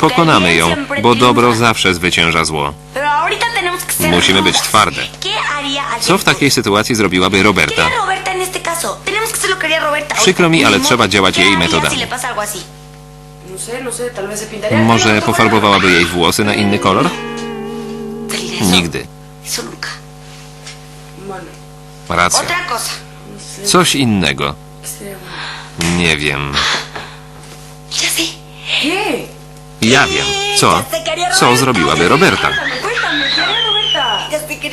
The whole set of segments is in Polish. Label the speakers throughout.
Speaker 1: Pokonamy ją, bo dobro zawsze zwycięża zło. Musimy być twarde. Co w takiej sytuacji zrobiłaby Roberta? Przykro mi, ale trzeba działać jej metodami.
Speaker 2: No no.
Speaker 1: Może pofarbowałaby jej włosy na inny kolor? Nigdy. Racja. Coś innego. Nie wiem. Ja wiem. Co? Co zrobiłaby Roberta?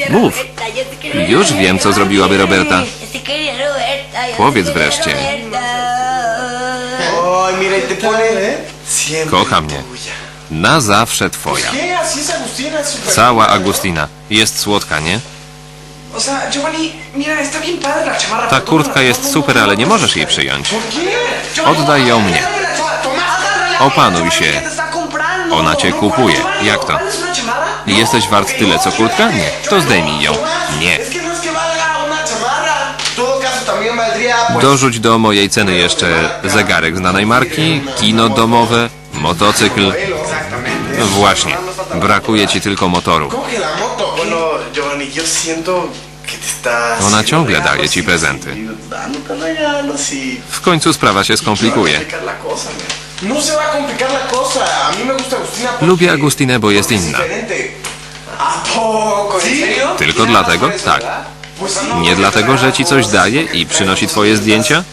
Speaker 1: Mów. Już wiem, co zrobiłaby Roberta. Powiedz wreszcie. Kocha mnie. Na zawsze twoja. Cała. Agustina. Jest słodka, nie? Ta kurtka jest super, ale nie możesz jej przyjąć. Oddaj ją mnie. Opanuj się. Ona cię kupuje. Jak to? Jesteś wart tyle, co kurtka? Nie. To zdejmij ją. Nie. Dorzuć do mojej ceny jeszcze zegarek znanej marki, kino domowe, motocykl. Właśnie. Brakuje ci tylko motoru. Ona ciągle daje ci prezenty. W końcu sprawa się skomplikuje.
Speaker 3: No se va a complicar la cosa. A mí me gusta Agustina porque-
Speaker 1: Lubię Agustinę, bo jest
Speaker 3: es
Speaker 1: inna.
Speaker 3: diferente. ¿A poco? ¿En serio?
Speaker 1: Tylko dlatego? Tak.
Speaker 3: Pues sí.
Speaker 1: Nie dlatego, że ci coś daje i przynosi twoje zdjęcia?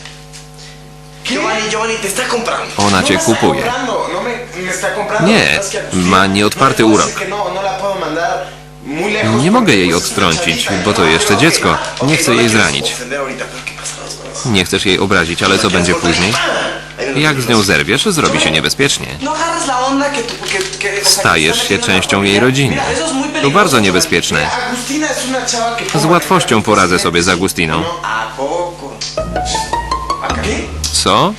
Speaker 3: Giovanni, Giovanni, te está comprando.
Speaker 1: Ona
Speaker 3: No
Speaker 1: cię kupuje.
Speaker 3: comprando, No me, me está comprando.
Speaker 1: Nie,
Speaker 3: es que Agustina-
Speaker 1: ma
Speaker 3: no puedo
Speaker 1: urok.
Speaker 3: decir que No, no la puedo mandar muy lejos
Speaker 1: Nie mogę
Speaker 3: porque,
Speaker 1: jej
Speaker 3: pues, es una
Speaker 1: odtrącić,
Speaker 3: chavita.
Speaker 1: bo to jeszcze dziecko. Nie
Speaker 3: no
Speaker 1: chcę jej zranić.
Speaker 3: ofender ahorita, pero ¿qué pasa después?
Speaker 1: Nie chcesz jej obrazić, ale co będzie później? Jak z nią zerwiesz, zrobi się niebezpiecznie.
Speaker 3: No
Speaker 1: Stajesz się częścią jej rodziny. To bardzo niebezpieczne. Z łatwością poradzę sobie z Agustiną.
Speaker 3: ¿Qué?
Speaker 1: Co?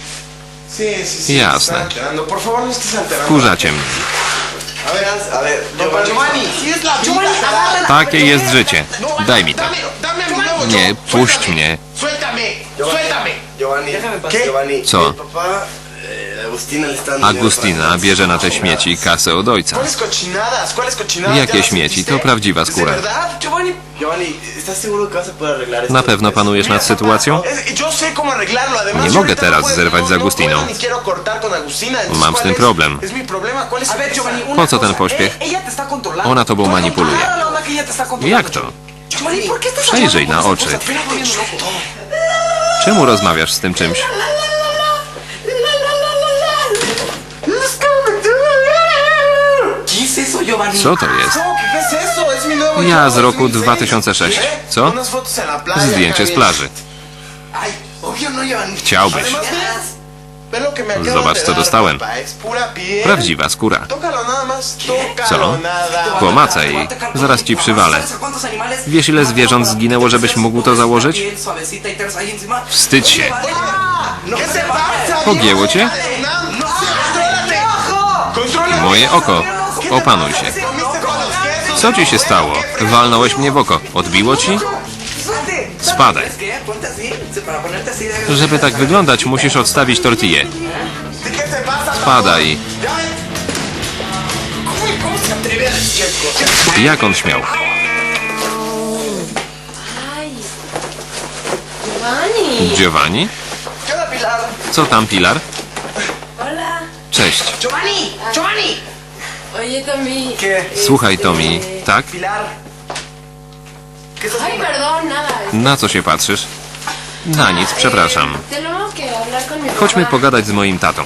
Speaker 1: Jasne.
Speaker 3: no.
Speaker 1: Wkurzacie mnie. Takie jest życie. Daj mi to. Nie, puść
Speaker 3: Suéltame.
Speaker 1: mnie.
Speaker 4: Giovanni,
Speaker 3: ¿Qué?
Speaker 4: Giovanni,
Speaker 1: Co?
Speaker 4: Agustina
Speaker 1: bierze na te śmieci kasę od ojca. Jakie
Speaker 3: ¿Ya las
Speaker 1: śmieci? To prawdziwa
Speaker 3: ¿De
Speaker 1: skóra. Na pewno panujesz nad sytuacją?
Speaker 3: Además.
Speaker 1: Nie mogę teraz
Speaker 3: no puedo-
Speaker 1: zerwać
Speaker 3: no-
Speaker 1: z
Speaker 3: no
Speaker 1: Agustiną. Mam z
Speaker 3: ¿cuál
Speaker 1: tym problem. Po co ten pośpiech?
Speaker 2: Eh.
Speaker 1: Ona tobą manipuluje. Jak to?
Speaker 2: Giovanni, ¿por qué estás
Speaker 1: Przejrzyj na oczy. Czemu rozmawiasz z tym czymś? Co to jest? Ja z roku
Speaker 3: mi diseño.
Speaker 1: 2006.
Speaker 3: ¿Eh?
Speaker 1: Co? Zdjęcie z plaży. Chciałbyś. Zobacz, co dostałem. Prawdziwa skóra. Co?
Speaker 3: nada.
Speaker 1: Pomacaj. Zaraz ci przywalę.
Speaker 2: ¿Sabes a cuántos animales
Speaker 1: Wiesz, ile zwierząt zginęło, żebyś mógł to założyć? Wstydź się. Pogięło cię? Moje oko. Opanuj się. Co ci się stało? Walnąłeś mnie w oko. Odbiło ci?
Speaker 2: De...
Speaker 1: Żeby tak wyglądać, musisz odstawić tortillę. Spadaj. Jak on śmiał?
Speaker 5: Giovanni.
Speaker 1: Co tam, Pilar? Cześć. Słuchaj, Tommy. Tak?
Speaker 3: Pilar. ¿Qué estás
Speaker 5: Ay, perdón, nada.
Speaker 1: Na co się patrzysz? Na nic, przepraszam. Chodźmy pogadać z moim tatą.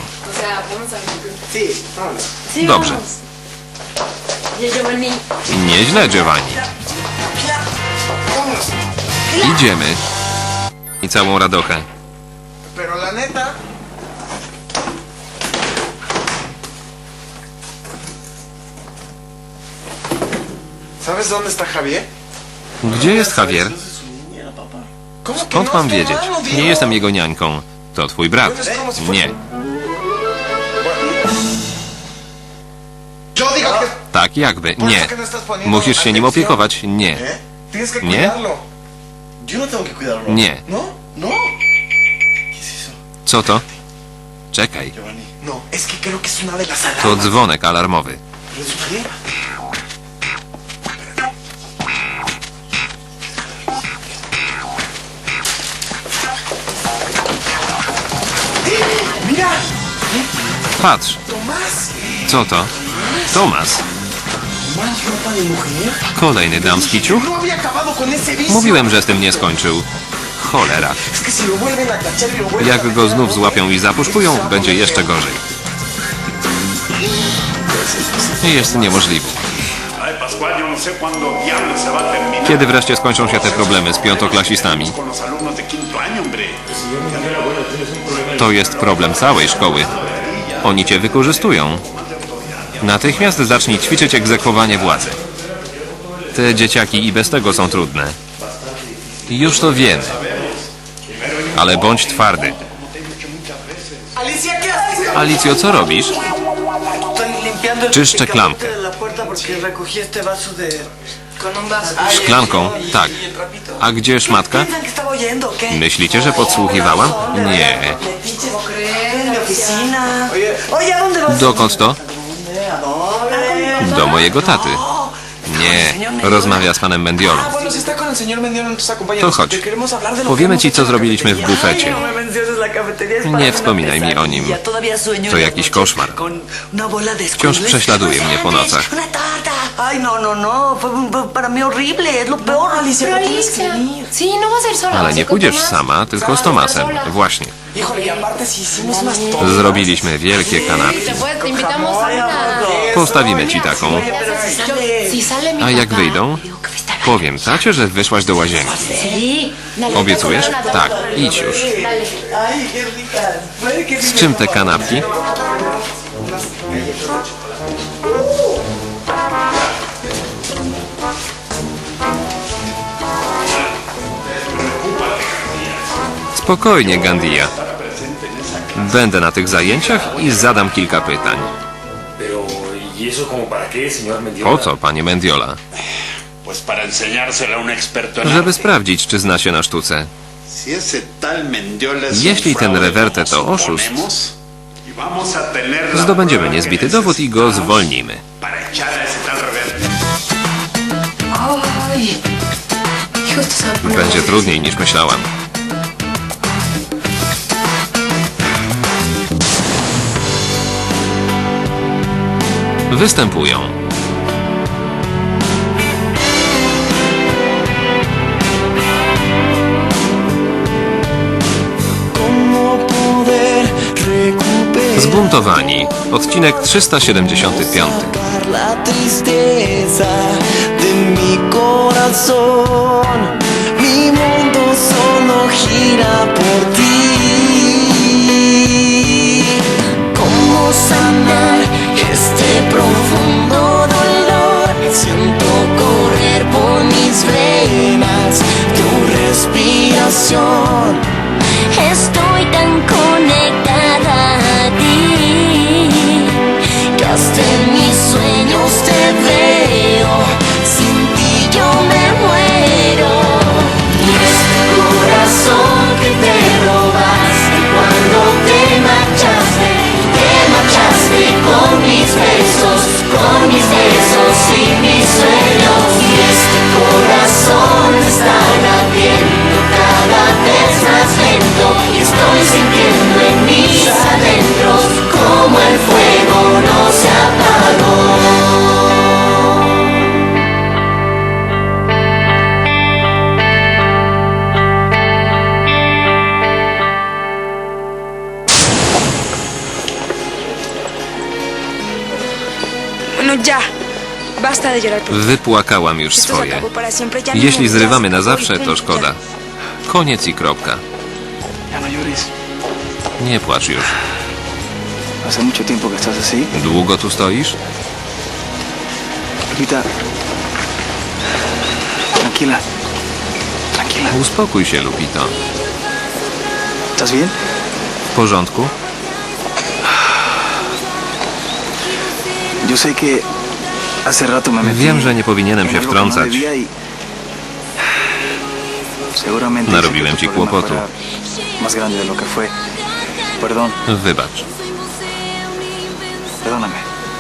Speaker 1: Dobrze. Nieźle, Giovanni. Idziemy. I całą radochę.
Speaker 3: Pero la neta. ¿Sabes dónde está Javier?
Speaker 1: Gdzie jest Javier?
Speaker 3: ¿Cómo que
Speaker 1: Skąd
Speaker 3: no?
Speaker 1: mam
Speaker 3: Es tu
Speaker 1: wiedzieć?
Speaker 3: hermano,
Speaker 1: Nie jestem jego niańką. To twój brat. Nie. Tak jakby. Nie.
Speaker 3: no
Speaker 1: Musisz się nim opiekować. Nie. ¿Nie?
Speaker 4: no.
Speaker 1: Nie.
Speaker 4: ¿No? ¿No?
Speaker 1: Co to? Czekaj.
Speaker 3: No,
Speaker 1: to dzwonek alarmowy. Patrz, co to? Tomas, kolejny damski ciuch? Mówiłem, że z tym nie skończył. Cholera. Jak go znów złapią i zapuszkują, będzie jeszcze gorzej. Jest niemożliwy. Kiedy wreszcie skończą się te problemy z piątoklasistami? To jest problem całej szkoły. Oni cię wykorzystują. Natychmiast zacznij ćwiczyć egzekwowanie władzy. Te dzieciaki i bez tego są trudne. Już to wiemy. Ale bądź twardy. Alicjo, co robisz? Czyszczę klamkę. Szklanką? Tak. A gdzie szmatka? Myślicie, że podsłuchiwałam? Nie. Dokąd to? Do mojego taty. Nie. Rozmawia z panem Mendiolą. To chodź. Powiemy ci, co zrobiliśmy w bufecie.
Speaker 2: No
Speaker 1: Nie wspominaj mi o nim. To jakiś koszmar.
Speaker 2: de
Speaker 1: Wciąż prześladuje mnie po nocach.
Speaker 2: Ay, no, no, no. Fue, fue para mí horrible. Es lo peor, Alicia. No tienes que venir.
Speaker 5: sí, no va a ser sola.
Speaker 1: Ale nie pójdziesz sama, tylko z
Speaker 5: Vas
Speaker 1: Tomasem. Właśnie.
Speaker 3: Híjole, y aparte si hicimos unas tortas.
Speaker 1: Zrobiliśmy wielkie kanapki. Postawimy ci taką. A jak wyjdą? Powiem tacie, że wyszłaś do łazienki. Obiecujesz? Tak, idź już. Z czym te kanapki? Spokojnie, Gandia. Będę na tych zajęciach i zadam kilka pytań. Po co, panie Mendiola? Żeby sprawdzić, czy zna się na sztuce. Jeśli ten rewerte to oszust, Zdobędziemy niezbity dowód i go zwolnimy. Będzie trudniej niż myślałam. Występują
Speaker 2: ¿Cómo poder recuperar
Speaker 1: Zbuntowani. Odcinek 375.
Speaker 2: la tristeza?
Speaker 1: Wypłakałam już swoje.
Speaker 6: no
Speaker 1: Jeśli zrywamy na zawsze, to szkoda. Koniec i kropka.
Speaker 7: No.
Speaker 1: Nie płacz już. Długo tu stoisz?
Speaker 7: Lupita. Tranquila. Tranquila.
Speaker 1: Uspokój się, Lupito.
Speaker 7: ¿Estás bien?
Speaker 1: W porządku? Wiem, że nie powinienem się
Speaker 7: no
Speaker 1: wtrącać.
Speaker 7: y
Speaker 1: Narobiłem ci kłopotu. Wybacz.
Speaker 7: Perdóname.